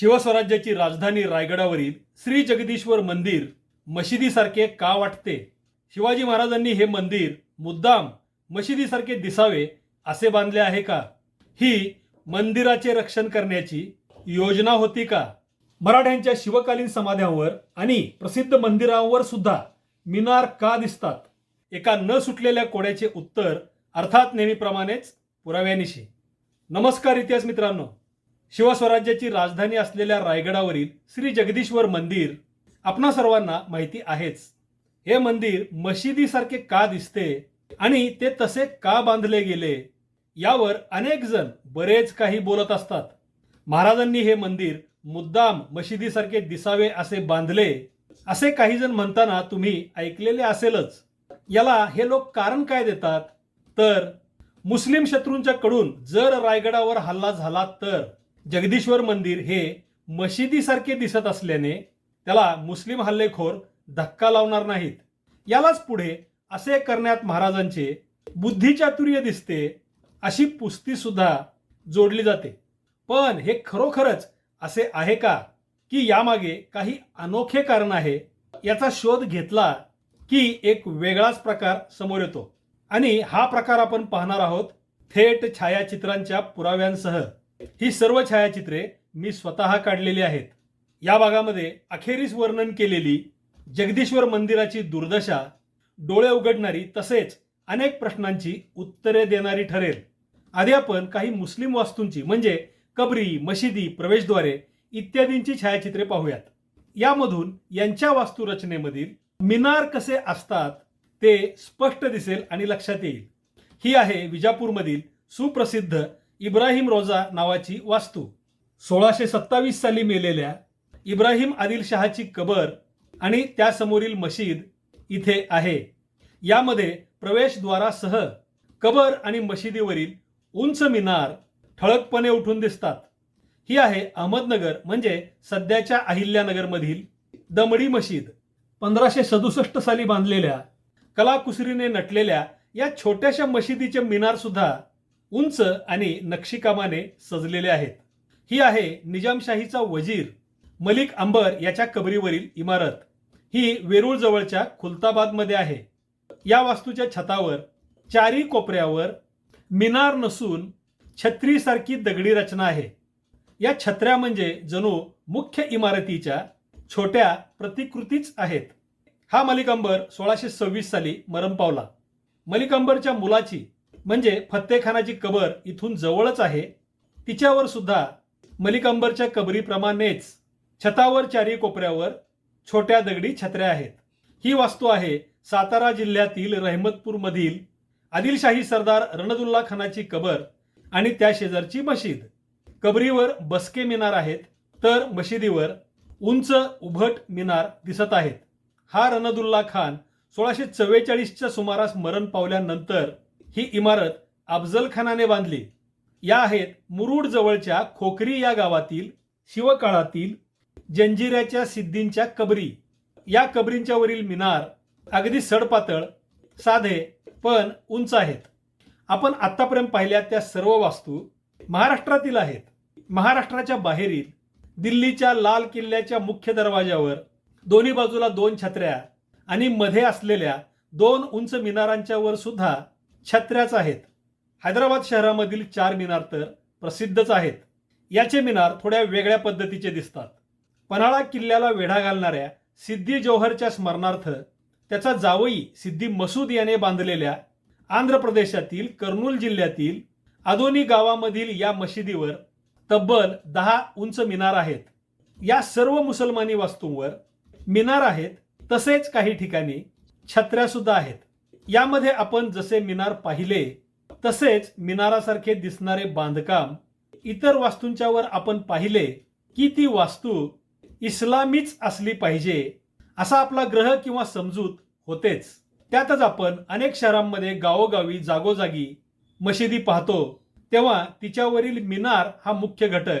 शिवस्वराज्याची राजधानी रायगडावरील श्री जगदीश्वर मंदिर मशिदीसारखे का वाटते? शिवाजी महाराजांनी हे मंदिर मुद्दाम मशिदीसारखे दिसावे असे बांधले आहे का? ही मंदिराचे रक्षण करण्याची योजना होती का? मराठ्यांच्या शिवकालीन समाध्यांवर आणि प्रसिद्ध मंदिरांवर सुद्धा मिनार का दिसतात? एका न सुटलेल्या कोड्याचे उत्तर अर्थात नेहमीप्रमाणेच पुराव्यानिशी. नमस्कार इतिहास मित्रांनो. शिवस्वराज्याची राजधानी असलेल्या रायगडावरील श्री जगदीश्वर मंदिर आपणा सर्वांना माहिती आहेच. हे मंदिर मशिदीसारखे का दिसते आणि ते तसे का बांधले गेले यावर अनेक जण बरेच काही बोलत असतात. महाराजांनी हे मंदिर मुद्दाम मशिदीसारखे दिसावे असे बांधले असे काही जण म्हणताना तुम्ही ऐकलेले असेलच. याला हे लोक कारण काय देतात? तर मुस्लिम शत्रूंच्या कडून जर रायगडावर हल्ला झाला तर जगदीश्वर मंदिर हे मशिदीसारखे दिसत असल्याने त्याला मुस्लिम हल्लेखोर धक्का लावणार नाहीत. यालाच पुढे असे करण्यात महाराजांचे बुद्धिचातुर्य दिसते अशी पुस्ती सुद्धा जोडली जाते. पण हे खरोखरच असे आहे का? की यामागे काही अनोखे कारण आहे? याचा शोध घेतला की एक वेगळाच प्रकार समोर येतो. आणि हा प्रकार आपण पाहणार आहोत थेट छायाचित्रांच्या पुराव्यांसह. ही सर्व छायाचित्रे मी स्वतः काढलेली आहेत. या भागामध्ये अखेरीस वर्णन केलेली जगदीश्वर मंदिराची दुर्दशा डोळे उघडणारी तसेच अनेक प्रश्नांची उत्तरे देणारी ठरेल. आधी आपण काही मुस्लिम वास्तूंची म्हणजे कबरी मशिदी प्रवेशद्वारे इत्यादींची छायाचित्रे पाहूयात. यामधून यांच्या वास्तुरचनेमधील मिनार कसे असतात ते स्पष्ट दिसेल आणि लक्षात येईल. ही आहे विजापूरमधील सुप्रसिद्ध इब्राहिम रोजा नावाची वास्तू. सोळाशे सत्तावीस साली मेलेल्या इब्राहिम आदिल शहाची कबर आणि त्यासमोरील मशीद इथे आहे. यामध्ये प्रवेशद्वारासह कबर आणि मशिदीवरील उंच मिनार ठळकपणे उठून दिसतात. ही आहे अहमदनगर म्हणजे सध्याच्या अहिल्यानगरमधील दमडी मशीद. पंधराशे सदुसष्ट साली बांधलेल्या कलाकुसरीने नटलेल्या या छोट्याशा मशिदीचे मिनार सुद्धा उंच आणि नक्षीकामाने सजलेले आहेत. ही आहे निजामशाहीचा वजीर मलिक अंबर याच्या कबरीवरील इमारत. ही वेरूळ जवळच्या खुलताबादमध्ये आहे. या वास्तूच्या छतावर चारी कोपऱ्यावर मिनार नसून छत्रीसारखी दगडी रचना आहे. या छत्र्या म्हणजे जणू मुख्य इमारतीच्या छोट्या प्रतिकृतीच आहेत. हा मलिक अंबर सोळाशे सव्वीस साली मरण पावला. मलिक अंबरच्या मुलाची म्हणजे फत्तेखानाची कबर इथून जवळच आहे. तिच्यावर सुद्धा मलिकांबरच्या कबरीप्रमाणेच छतावर चारी कोपऱ्यावर छोट्या दगडी छत्र्या आहेत. ही वास्तू आहे सातारा जिल्ह्यातील रहमतपूरमधील आदिलशाही सरदार रणदुल्ला खानाची कबर आणि त्या शेजारची मशीद. कबरीवर बसके मिनार आहेत तर मशिदीवर उंच उभट मिनार दिसत आहेत. हा रणदुल्ला खान सोळाशे चव्वेचाळीसच्या सुमारास मरण पावल्यानंतर ही इमारत अफजलखानाने बांधली. या आहेत मुरुड जवळच्या खोकरी या गावातील शिवकाळातील जंजिऱ्याच्या सिद्धींच्या कबरी. या कबरींच्या वरील मिनार अगदी सडपातळ साधे पण उंच आहेत. आपण आत्तापर्यंत पाहिल्या त्या सर्व वास्तू महाराष्ट्रातील आहेत. महाराष्ट्राच्या बाहेरील दिल्लीच्या लाल किल्ल्याच्या मुख्य दरवाजावर दोन्ही बाजूला दोन छत्र्या आणि मध्ये असलेल्या दोन उंच मिनारांच्या वर सुद्धा छत्र्याच आहेत. हैदराबाद शहरामधील चार मिनार तर प्रसिद्धच आहेत. याचे मिनार थोड्या वेगळ्या पद्धतीचे दिसतात. पन्हाळा किल्ल्याला वेढा घालणाऱ्या सिद्धी जौहरच्या स्मरणार्थ त्याचा जावई सिद्धी मसूद याने बांधलेल्या आंध्र प्रदेशातील कर्नूल जिल्ह्यातील आदोनी गावामधील या मशिदीवर तब्बल दहा उंच मिनार आहेत. या सर्व मुसलमानी वास्तूंवर मिनार आहेत. तसेच काही ठिकाणी छत्र्यासुद्धा आहेत. यामध्ये आपण जसे मिनार पाहिले तसेच मिनारासारखे दिसणारे बांधकाम इतर वास्तूंच्या वर आपण पाहिले की ती वास्तू इस्लामीच असली पाहिजे असा आपला ग्रह किंवा समजूत होतेच. त्यातच आपण अनेक शहरांमध्ये गावोगावी जागोजागी मशिदी पाहतो. तेव्हा तिच्यावरील मिनार हा मुख्य घटक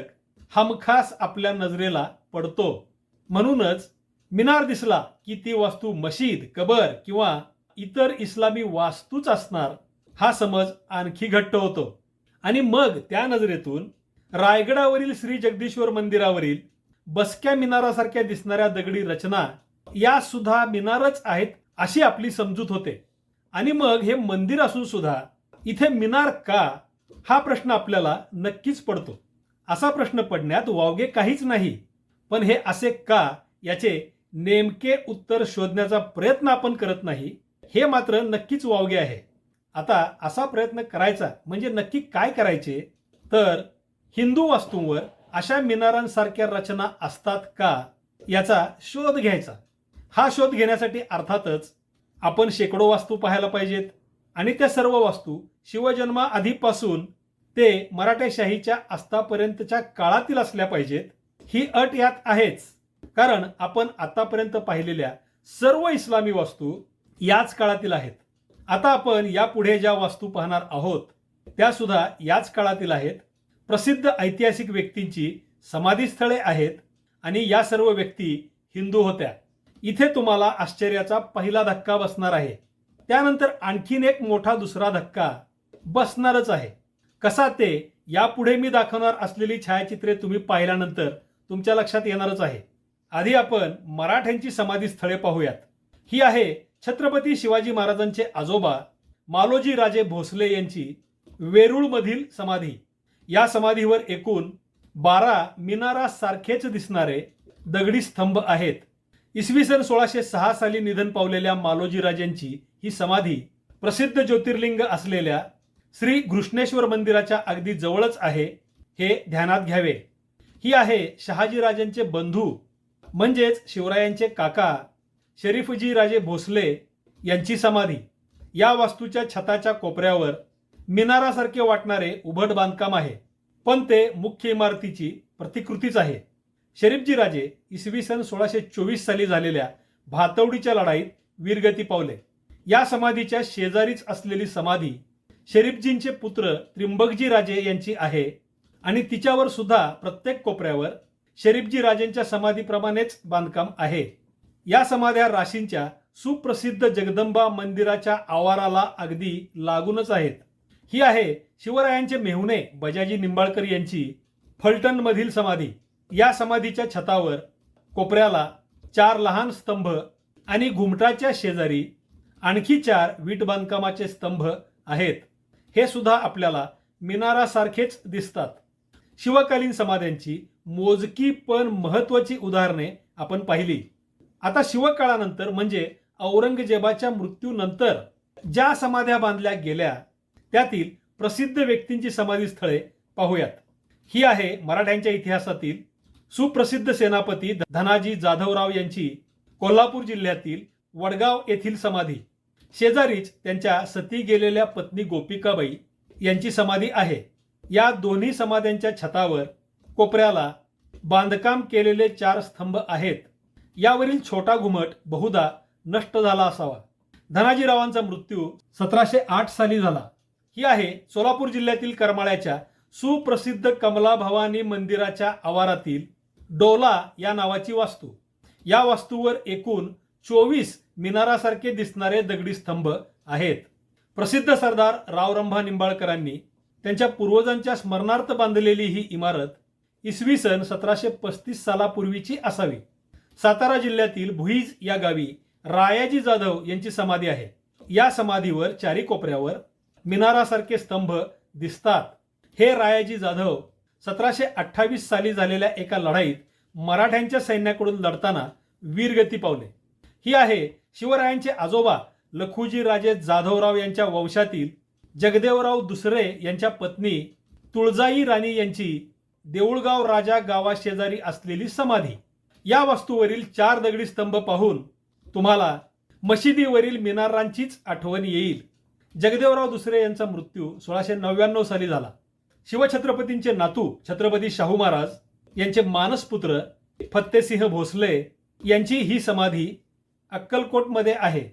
हमखास आपल्या नजरेला पडतो. म्हणूनच मिनार दिसला की ती वास्तू मशीद कबर किंवा इतर इस्लामी वास्तूच असणार हा समज आणखी घट्ट होतो. आणि मग त्या नजरेतून रायगडावरील श्री जगदीश्वर मंदिरावरील बसक्या मिनारासारख्या दिसणाऱ्या दगडी रचना या सुद्धा मिनारच आहेत अशी आपली समजूत होते. आणि मग हे मंदिर असून सुद्धा इथे मिनार का हा प्रश्न आपल्याला नक्कीच पडतो. असा प्रश्न पडण्यात वावगे काहीच नाही. पण हे असे का याचे नेमके उत्तर शोधण्याचा प्रयत्न आपण करत नाही हे मात्र नक्कीच वावगे आहे. आता असा प्रयत्न करायचा म्हणजे नक्की काय करायचे? तर हिंदू वास्तूंवर अशा मिनारांसारख्या रचना असतात का याचा शोध घ्यायचा. हा शोध घेण्यासाठी अर्थातच आपण शेकडो वास्तू पाहायला पाहिजेत आणि त्या सर्व वास्तू शिवजन्मा आधीपासून ते मराठेशाहीच्या आस्थापर्यंतच्या काळातील असल्या पाहिजेत. ही अट यात आहेच. कारण आपण आतापर्यंत पाहिलेल्या सर्व इस्लामी वास्तू याच काळातील आहेत. आता आपण यापुढे ज्या वास्तू पाहणार आहोत त्या सुद्धा याच काळातील आहेत. प्रसिद्ध ऐतिहासिक व्यक्तींची समाधीस्थळे आहेत आणि या सर्व व्यक्ती हिंदू होत्या. इथे तुम्हाला आश्चर्याचा पहिला धक्का बसणार आहे. त्यानंतर आणखीन एक मोठा दुसरा धक्का बसणारच आहे. कसा ते यापुढे मी दाखवणार असलेली छायाचित्रे तुम्ही पाहिल्यानंतर तुमच्या लक्षात येणारच आहे. आधी आपण मराठ्यांची समाधी स्थळे पाहूयात. ही आहे छत्रपती शिवाजी महाराजांचे आजोबा मालोजी राजे भोसले यांची वेरूळमधील समाधी. या समाधीवर एकूण बारा मिनारा सारखेच दिसणारे दगडी स्तंभ आहेत. इसवी सन सोळाशे सहा साली निधन पावलेल्या मालोजी राजेंची ही समाधी प्रसिद्ध ज्योतिर्लिंग असलेल्या श्री घृष्णेश्वर मंदिराच्या अगदी जवळच आहे हे ध्यानात घ्यावे. ही आहे शहाजीराजांचे बंधू म्हणजेच शिवरायांचे काका शरीफजी राजे भोसले यांची समाधी. या वास्तूच्या छताच्या कोपऱ्यावर मिनारासारखे वाटणारे उभट बांधकाम आहे. पण ते मुख्य इमारतीची प्रतिकृतीच आहे. शरीफजी राजे इसवी सन सोळाशे चोवीस साली झालेल्या भातवडीच्या लढाईत वीरगती पावले. या समाधीच्या शेजारीच असलेली समाधी शरीफजींचे पुत्र त्रिंबकजी राजे यांची आहे आणि तिच्यावर सुद्धा प्रत्येक कोपऱ्यावर शरीफजी राजेंच्या समाधीप्रमाणेच बांधकाम आहे. या समाध्या राशींच्या सुप्रसिद्ध जगदंबा मंदिराच्या आवाराला अगदी लागूनच आहेत. ही आहे शिवरायांचे मेहुणे बजाजी निंबाळकर यांची फलटणमधील समाधी. या समाधीच्या छतावर कोपऱ्याला चार लहान स्तंभ आणि घुमटाच्या शेजारी आणखी चार वीट बांधकामाचे स्तंभ आहेत. हे सुद्धा आपल्याला मिनारासारखेच दिसतात. शिवकालीन समाध्यांची मोजकी पण महत्वाची उदाहरणे आपण पाहिली. आता शिवकाळानंतर म्हणजे औरंगजेबाच्या मृत्यूनंतर ज्या समाध्या बांधल्या गेल्या त्यातील प्रसिद्ध व्यक्तींची समाधीस्थळे पाहूयात. ही आहे मराठ्यांच्या इतिहासातील सुप्रसिद्ध सेनापती धनाजी जाधवराव यांची कोल्हापूर जिल्ह्यातील वडगाव येथील समाधी. शेजारीच त्यांच्या सती गेलेल्या पत्नी गोपिकाबाई यांची समाधी आहे. या दोन्ही समाध्यांच्या छतावर कोपऱ्याला बांधकाम केलेले चार स्तंभ आहेत. यावरील छोटा घुमट बहुधा नष्ट झाला असावा. धनाजीरावांचा मृत्यू सतराशे आठ साली झाला. ही आहे सोलापूर जिल्ह्यातील करमाळ्याच्या सुप्रसिद्ध कमला भवानी मंदिराच्या आवारातील डोला या नावाची वास्तू. या वास्तूवर एकूण चोवीस मिनारासारखे दिसणारे दगडी स्तंभ आहेत. प्रसिद्ध सरदार रावरंभा निंबाळकरांनी त्यांच्या पूर्वजांच्या स्मरणार्थ बांधलेली ही इमारत इसवी सन सतराशे पस्तीस सालापूर्वीची असावी. सातारा जिल्ह्यातील भुईज या गावी रायाजी जाधव यांची समाधी आहे. या समाधीवर चारी कोपऱ्यावर मिनारासारखे स्तंभ दिसतात. हे रायाजी जाधव सतराशे अठ्ठावीस साली झालेल्या एका लढाईत मराठ्यांच्या सैन्याकडून लढताना वीरगती पावले. ही आहे शिवरायांचे आजोबा लखुजी राजे जाधवराव यांच्या वंशातील जगदेवराव दुसरे यांच्या पत्नी तुळजाई राणी यांची देऊळगाव राजा गावाशेजारी असलेली समाधी. या वास्तूवरील चार दगडी स्तंभ पाहून तुम्हाला मशिदीवरील मिनारांचीच आठवण येईल. जगदेवराव दुसरे यांचा मृत्यू सोळाशे नव्याण्णव साली झाला. शिवछत्रपतींचे नातू छत्रपती शाहू महाराज यांचे मानसपुत्र फत्तेसिंह भोसले यांची ही समाधी अक्कलकोटमध्ये आहे.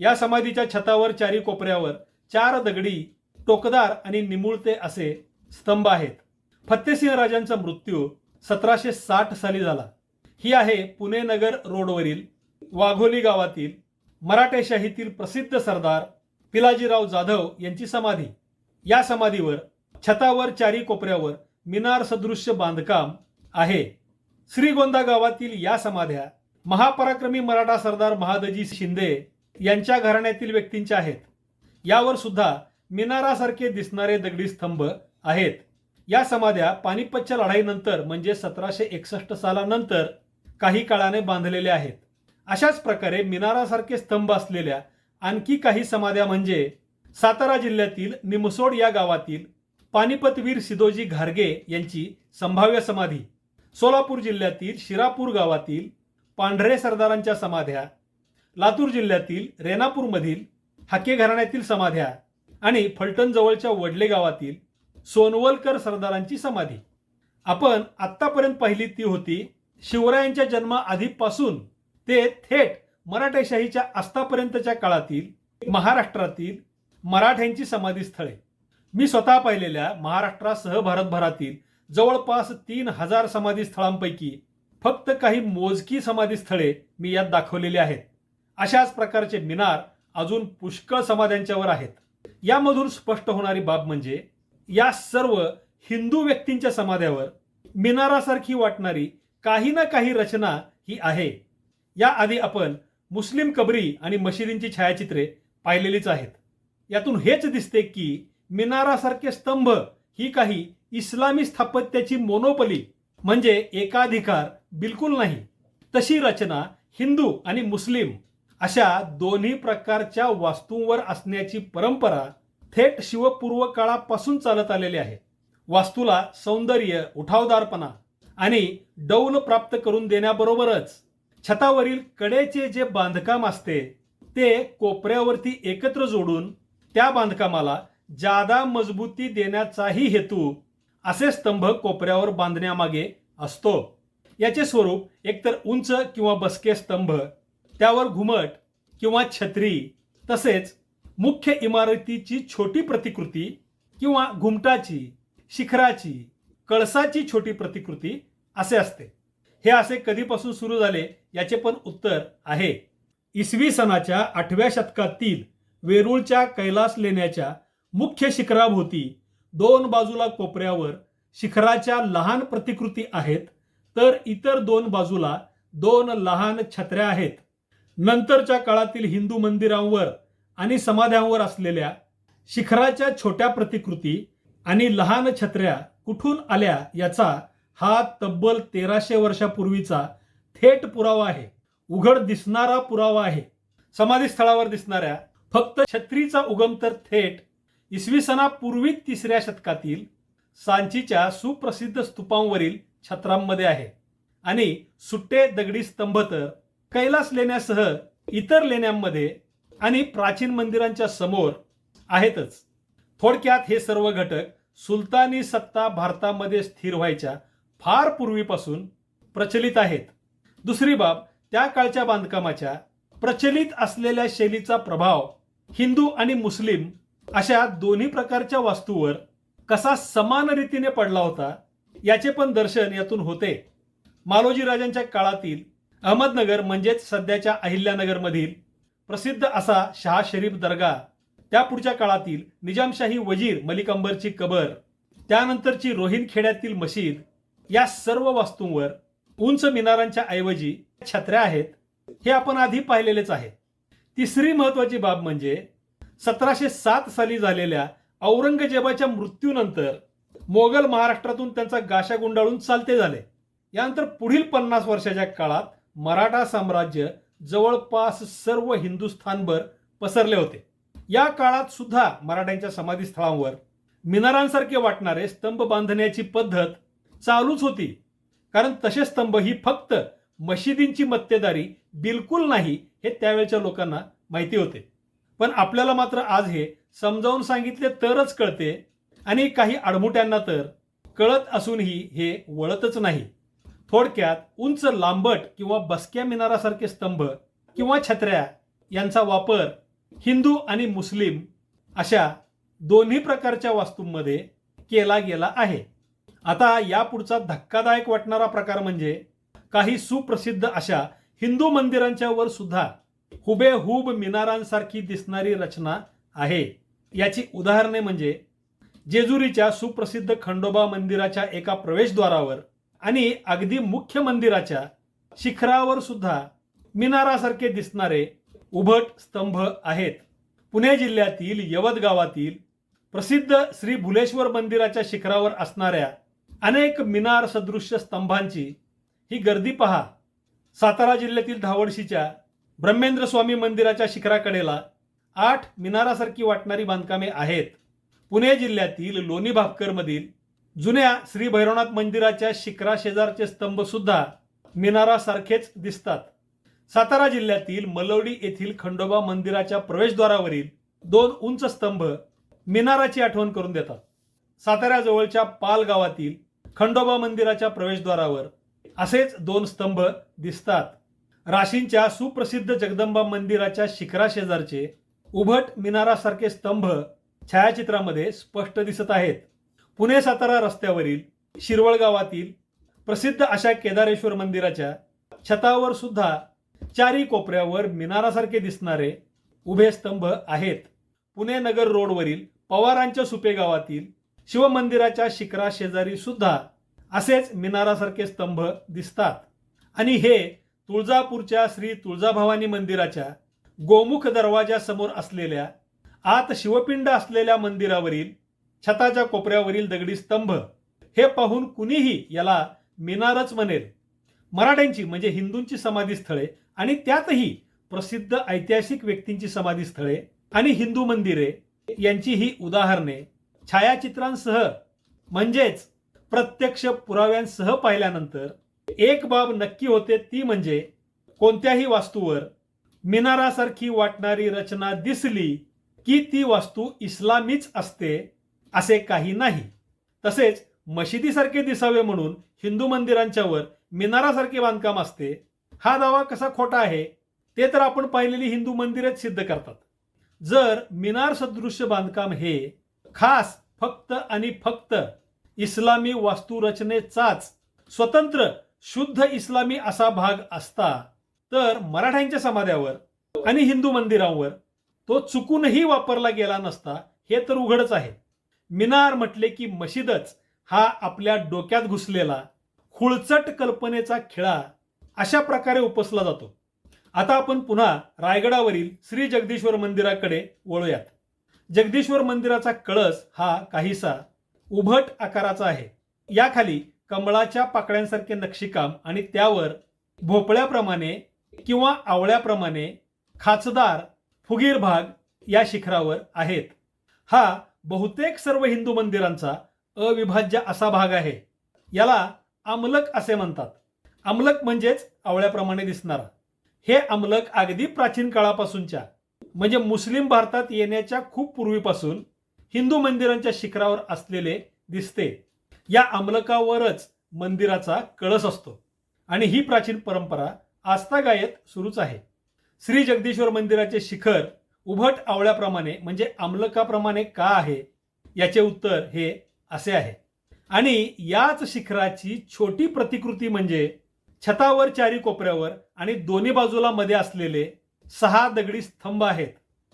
या समाधीच्या छतावर चारी कोपऱ्यावर चार दगडी टोकदार आणि निमुळते असे स्तंभ आहेत. फत्तेसिंह राजांचा मृत्यू सतराशे साठ साली झाला. ही आहे पुणे नगर रोडवरील वाघोली गावातील मराठेशाहीतील प्रसिद्ध सरदार पिलाजीराव जाधव यांची समाधी. या समाधीवर छतावर चारी कोपऱ्यावर मिनार सदृश्य बांधकाम आहे. श्रीगोंदा गावातील या समाध्या महापराक्रमी मराठा सरदार महादजी शिंदे यांच्या घराण्यातील व्यक्तींच्या आहेत. यावर सुद्धा मिनारासारखे दिसणारे दगडी स्तंभ आहेत. या समाध्या पानिपतच्या लढाईनंतर म्हणजे सतराशे एकसष्ट सालानंतर काही काळाने बांधलेले आहेत. अशाच प्रकारे मिनारासारखे स्तंभ असलेल्या आणखी काही समाध्या म्हणजे सातारा जिल्ह्यातील निमसोड या गावातील पानिपतवीर सिदोजी घारगे यांची संभाव्य समाधी सोलापूर जिल्ह्यातील शिरापूर गावातील पांढरे सरदारांच्या समाध्या लातूर जिल्ह्यातील रेणापूरमधील हाके घराण्यातील समाध्या आणि फलटणजवळच्या वडले गावातील सोनवलकर सरदारांची समाधी. आपण आत्तापर्यंत पाहिली ती होती शिवरायांच्या जन्माआधीपासून ते थेट मराठेशाहीच्या आस्थापर्यंतच्या काळातील महाराष्ट्रातील मराठ्यांची समाधीस्थळे. मी स्वतः पाहिलेल्या महाराष्ट्रासह भारतभरातील जवळपास तीन हजार समाधीस्थळांपैकी फक्त काही मोजकी समाधीस्थळे मी यात दाखवलेली आहेत. अशाच प्रकारचे मिनार अजून पुष्कळ समाध्यांच्यावर आहेत. यामधून स्पष्ट होणारी बाब म्हणजे या सर्व हिंदू व्यक्तींच्या समाध्यावर मिनारासारखी वाटणारी काही ना काही रचना ही आहे. याआधी आपण मुस्लिम कबरी आणि मशिदींची छायाचित्रे पाहिलेलीच आहेत. यातून हेच दिसते की मिनारासारखे स्तंभ ही काही इस्लामी स्थापत्याची मोनोपली म्हणजे एकाधिकार बिलकुल नाही. तशी रचना हिंदू आणि मुस्लिम अशा दोन्ही प्रकारच्या वास्तूंवर असण्याची परंपरा थेट शिवपूर्व काळापासून चालत आलेली आहे. वास्तूला सौंदर्य उठावदारपणा आणि डौल प्राप्त करून देण्याबरोबरच छतावरील कडेचे जे बांधकाम असते ते कोपऱ्यावरती एकत्र जोडून त्या बांधकामाला जादा मजबूती देण्याचाही हेतू असे स्तंभ कोपऱ्यावर बांधण्यामागे असतो. याचे स्वरूप एकतर उंच किंवा बसके स्तंभ त्यावर घुमट किंवा छत्री तसेच मुख्य इमारतीची छोटी प्रतिकृती किंवा घुमटाची शिखराची कळसाची छोटी प्रतिकृती असे असते. हे असे कधीपासून सुरू झाले याचे पण उत्तर आहे. इसवी सनाच्या आठव्या शतकातील वेरूळच्या कैलास लेण्याच्या मुख्य शिखराभोवती दोन बाजूला कोपऱ्यावर शिखराच्या लहान प्रतिकृती आहेत तर इतर दोन बाजूला दोन लहान छत्र्या आहेत. नंतरच्या काळातील हिंदू मंदिरांवर आणि समाध्यांवर असलेल्या शिखराच्या छोट्या प्रतिकृती आणि लहान छत्र्या कुठून आल्या याचा हा तब्बल तेराशे वर्षापूर्वीचा थेट पुरावा आहे. उघड दिसणारा पुरावा आहे. समाधीस्थळावर दिसणाऱ्या फक्त छत्रीचा उगम तर थेट इसवी सनापूर्वी तिसऱ्या शतकातील सांचीच्या सुप्रसिद्ध स्तूपांवरील छत्रांमध्ये आहे. आणि सुट्टे दगडी स्तंभ तर कैलास लेण्यासह इतर लेण्यांमध्ये आणि प्राचीन मंदिरांच्या समोर आहेतच. थोडक्यात हे सर्व घटक सुलतानी सत्ता भारतामध्ये स्थिर व्हायच्या फार पूर्वीपासून प्रचलित आहेत. दुसरी बाब त्या काळच्या बांधकामाच्या प्रचलित असलेल्या शैलीचा प्रभाव हिंदू आणि मुस्लिम अशा दोन्ही प्रकारच्या वास्तूवर कसा समान रीतीने पडला होता याचे पण दर्शन यातून होते. मालोजी राजांच्या काळातील अहमदनगर म्हणजेच सध्याच्या अहिल्यानगरमधील प्रसिद्ध असा शहा शरीफ दर्गा त्या पुढच्या काळातील निजामशाही वजीर मलिक अंबरची कबर त्यानंतरची रोहिणखेड्यातील मशीद या सर्व वास्तूंवर उंच मिनारांच्या ऐवजी छत्र्या आहेत हे आपण आधी पाहिलेलेच आहे. तिसरी महत्वाची बाब म्हणजे सतराशे सात साली झालेल्या औरंगजेबाच्या मृत्यूनंतर मोगल महाराष्ट्रातून त्यांचा गाशा गुंडाळून चालते झाले. यानंतर पुढील पन्नास वर्षाच्या काळात मराठा साम्राज्य जवळपास सर्व हिंदुस्थानभर पसरले होते. या काळात सुद्धा मराठ्यांच्या समाधीस्थळांवर मिनारांसारखे वाटणारे स्तंभ बांधण्याची पद्धत चालूच होती. कारण तसे स्तंभ ही फक्त मशिदींची मत्तेदारी बिलकुल नाही हे त्यावेळच्या लोकांना माहिती होते. पण आपल्याला मात्र आज हे समजावून सांगितले तरच कळते आणि काही आडमुट्यांना तर कळत असूनही हे वळतच नाही. थोडक्यात उंच लांबट किंवा बसक्या मिनारासारखे स्तंभ किंवा छत्र्या यांचा वापर हिंदू आणि मुस्लिम अशा दोन्ही प्रकारच्या वास्तूंमध्ये केला गेला आहे. आता यापुढचा धक्कादायक वाटणारा प्रकार म्हणजे काही सुप्रसिद्ध अशा हिंदू मंदिरांच्या वर सुद्धा हुबेहूब मिनारांसारखी दिसणारी रचना आहे. याची उदाहरणे म्हणजे जेजुरीच्या सुप्रसिद्ध खंडोबा मंदिराच्या एका प्रवेशद्वारावर आणि अगदी मुख्य मंदिराच्या शिखरावर सुद्धा मिनारासारखे दिसणारे उभट स्तंभ आहेत. पुणे जिल्ह्यातील यवत गावातील प्रसिद्ध श्री भुलेश्वर मंदिराच्या शिखरावर असणाऱ्या अनेक मिनार सदृश्य स्तंभांची ही गर्दी पहा. सातारा जिल्ह्यातील धावडशीच्या ब्रह्मेंद्र स्वामी मंदिराच्या शिखराकडेला आठ मिनारासारखी वाटणारी बांधकामे आहेत. पुणे जिल्ह्यातील लोणी भापकरमधील जुन्या श्री भैरवनाथ मंदिराच्या शिखरा शेजारचे स्तंभ सुद्धा मिनारासारखेच दिसतात. सातारा जिल्ह्यातील मलवडी येथील खंडोबा मंदिराच्या प्रवेशद्वारावरील दोन उंच स्तंभ मिनाराची आठवण करून देतात. साताऱ्याजवळच्या पाल गावातील खंडोबा मंदिराच्या प्रवेशद्वारावर असेच दोन स्तंभ दिसतात. राशींच्या सुप्रसिद्ध जगदंबा मंदिराच्या शिखराशेजारचे उभट मिनारासारखे स्तंभ छायाचित्रामध्ये स्पष्ट दिसत आहेत. पुणे सातारा रस्त्यावरील शिरवळ गावातील प्रसिद्ध अशा केदारेश्वर मंदिराच्या छतावर सुद्धा चारी कोपऱ्यावर मिनारासारखे दिसणारे उभे स्तंभ आहेत. पुणे नगर रोडवरील पवारांच्या सुपे गावातील शिवमंदिराच्या शिखराशेजारी सुद्धा असेच मिनारासारखे स्तंभ दिसतात. आणि हे तुळजापूरच्या श्री तुळजाभवानी मंदिराच्या गोमुख दरवाजासमोर असलेल्या आत शिवपिंड असलेल्या मंदिरावरील छताच्या कोपऱ्यावरील दगडी स्तंभ हे पाहून कुणीही याला मिनारच म्हणेल. मराठ्यांची म्हणजे हिंदूंची समाधीस्थळे आणि त्यातही प्रसिद्ध ऐतिहासिक व्यक्तींची समाधीस्थळे आणि हिंदू मंदिरे यांची ही उदाहरणे छायाचित्रांसह म्हणजेच प्रत्यक्ष पुराव्यांसह पाहिल्यानंतर एक बाब नक्की होते ती म्हणजे कोणत्याही वास्तूवर मिनारासारखी वाटणारी रचना दिसली की ती वास्तू इस्लामीच असते असे काही नाही. तसेच मशिदीसारखे दिसावे म्हणून हिंदू मंदिरांच्यावर मिनारासारखे बांधकाम असते. हा दावा कसा खोटा आहे ते तर आपण पाहिलेली हिंदू मंदिरेच सिद्ध करतात. जर मिनार सदृश्य बांधकाम हे खास फक्त आणि फक्त इस्लामी वास्तुरचनेचाच स्वतंत्र शुद्ध इस्लामी असा भाग असता तर मराठ्यांच्या समाध्यावर आणि हिंदू मंदिरांवर तो चुकूनही वापरला गेला नसता हे तर उघडच आहे. मिनार म्हटले की मशिदच हा आपल्या डोक्यात घुसलेला खुळचट कल्पनेचा खिळा अशा प्रकारे उपसला जातो. आता आपण पुन्हा रायगडावरील श्री जगदीश्वर मंदिराकडे वळूयात. जगदीश्वर मंदिराचा कळस हा काहीसा उभट आकाराचा आहे. याखाली कमळाच्या पाकळ्यांसारखे नक्षीकाम आणि त्यावर भोपळ्याप्रमाणे किंवा आवळ्याप्रमाणे खाचदार फुगीर भाग या शिखरावर आहेत. हा बहुतेक सर्व हिंदू मंदिरांचा अविभाज्य असा भाग आहे. याला अमलक असे म्हणतात. अमलक म्हणजेच आवळ्याप्रमाणे दिसणारा. हे अमलक अगदी प्राचीन काळापासूनच्या म्हणजे मुस्लिम भारतात येण्याच्या खूप पूर्वीपासून हिंदू मंदिरांच्या शिखरावर असलेले दिसते. या अमलकावरच मंदिराचा कळस असतो. आणि ही प्राचीन परंपरा आस्थागायत सुरूच आहे. श्री जगदीश्वर मंदिराचे शिखर उभट आवळ्याप्रमाणे म्हणजे अमलकाप्रमाणे का आहे याचे उत्तर हे असे आहे. आणि याच शिखराची छोटी प्रतिकृती म्हणजे छतावर चारी कोपऱ्यावर आणि दोन्ही बाजूला मध्ये असलेले सहा दगडी स्तंभ आहेत.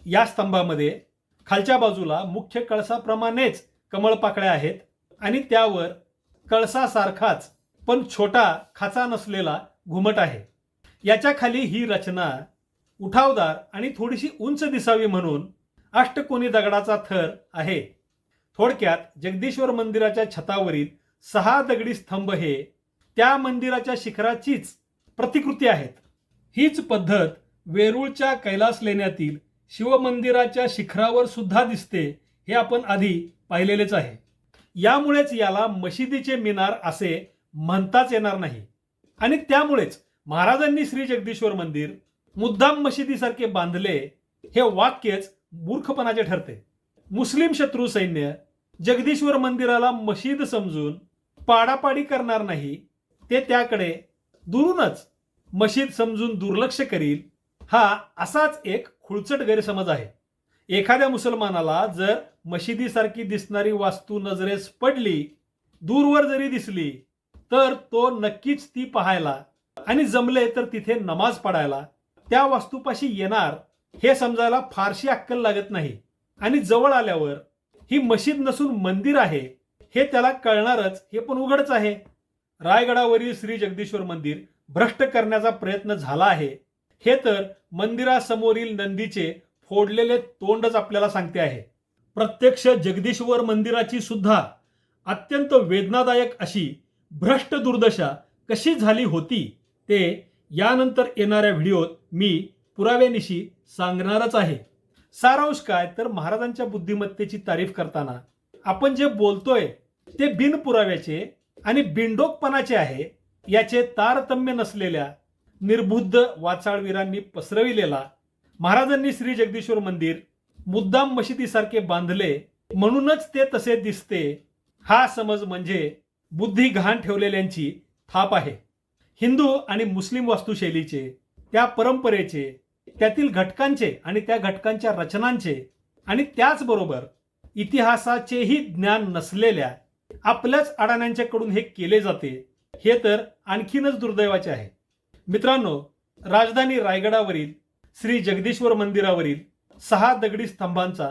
या स्तंभामध्ये खालच्या बाजूला मुख्य कळसाप्रमाणेच कमळपाकळ्या आहेत आणि त्यावर कळसासारखाच पण छोटा खाचा नसलेला घुमट आहे. याच्या खाली ही रचना उठावदार आणि थोडीशी उंच दिसावी म्हणून अष्टकोनी दगडाचा थर आहे. थोडक्यात जगदीश्वर मंदिराच्या छतावरील सहा दगडी स्तंभ हे त्या मंदिराच्या शिखराचीच प्रतिकृती आहेत. हीच पद्धत वेरूळच्या कैलास लेण्यातील शिवमंदिराच्या शिखरावर सुद्धा दिसते हे आपण आधी पाहिलेलेच आहे. यामुळेच याला मशिदीचे मिनार असे म्हणताच येणार नाही. आणि त्यामुळेच महाराजांनी श्री जगदीश्वर मंदिर मुद्दाम मशिदीसारखे बांधले हे वाक्यच मूर्खपणाचे ठरते. मुस्लिम शत्रू सैन्य जगदीश्वर मंदिराला मशीद समजून पाडापाडी करणार नाही ते त्याकडे दुरूनच मशीद समजून दुर्लक्ष करील हा असाच एक खुळचट गैरसमज आहे. एखाद्या मुसलमानाला जर मशिदीसारखी दिसणारी वास्तू नजरेस पडली दूरवर जरी दिसली तर तो नक्कीच ती पाहायला आणि जमले तर तिथे नमाज पडायला त्या वास्तूपाशी येणार हे समजायला फारशी अक्कल लागत नाही. आणि जवळ आल्यावर ही मशीद नसून मंदिर आहे हे त्याला कळणारच हे पण उघडच आहे. रायगडावरील श्री जगदीश्वर मंदिर भ्रष्ट करण्याचा प्रयत्न झाला आहे. हे तर मंदिरासमोरील नंदीचे फोडलेले तोंडच आपल्याला सांगते आहे. प्रत्यक्ष जगदीश्वर मंदिराची सुद्धा अत्यंत वेदनादायक अशी भ्रष्ट दुर्दशा कशी झाली होती ते यानंतर येणाऱ्या व्हिडिओत मी पुराव्यानिशी सांगणारच आहे. सारांश काय तर महाराजांच्या बुद्धिमत्तेची तारीफ करताना आपण जे बोलतोय ते बिनपुराव्याचे आणि बिनडोकपणाचे आहे याचे तारतम्य नसलेल्या निर्बुद्ध वाचाळवीरांनी पसरविलेला महाराजांनी श्री जगदीश्वर मंदिर मुद्दाम मशिदीसारखे बांधले म्हणूनच ते तसे दिसते हा समज म्हणजे बुद्धी घाण ठेवलेल्यांची थाप आहे. हिंदू आणि मुस्लिम वास्तुशैलीचे त्या परंपरेचे त्यातील घटकांचे आणि त्या घटकांच्या रचनांचे आणि त्याचबरोबर इतिहासाचेही ज्ञान नसलेल्या आपल्याच अडाण्यांच्याकडून हे केले जाते हे तर आणखीनच दुर्दैवाचे आहे. मित्रांनो राजधानी रायगडावरील श्री जगदीश्वर मंदिरावरील सहा दगडी स्तंभांचा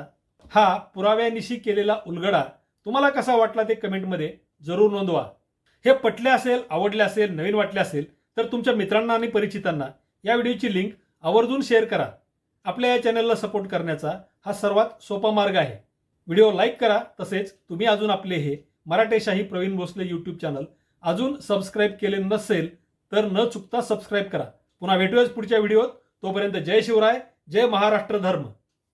हा पुराव्यानिशी केलेला उलगडा तुम्हाला कसा वाटला ते कमेंटमध्ये जरूर नोंदवा. हे पटले असेल आवडले असेल नवीन वाटले असेल तर तुमच्या मित्रांना आणि परिचितांना या व्हिडिओची लिंक आवर्जून शेअर करा. आपल्या या चॅनलला सपोर्ट करण्याचा हा सर्वात सोपा मार्ग आहे. व्हिडिओ लाईक करा तसेच तुम्ही अजून आपले हे मराठेशाही प्रवीण भोसले यूट्यूब चॅनल अजून सबस्क्राईब केले नसेल तर न चुकता सबस्क्राईब करा. पुन्हा भेटूयाच पुढच्या व्हिडिओत. तोपर्यंत जय शिवराय जय महाराष्ट्र धर्म.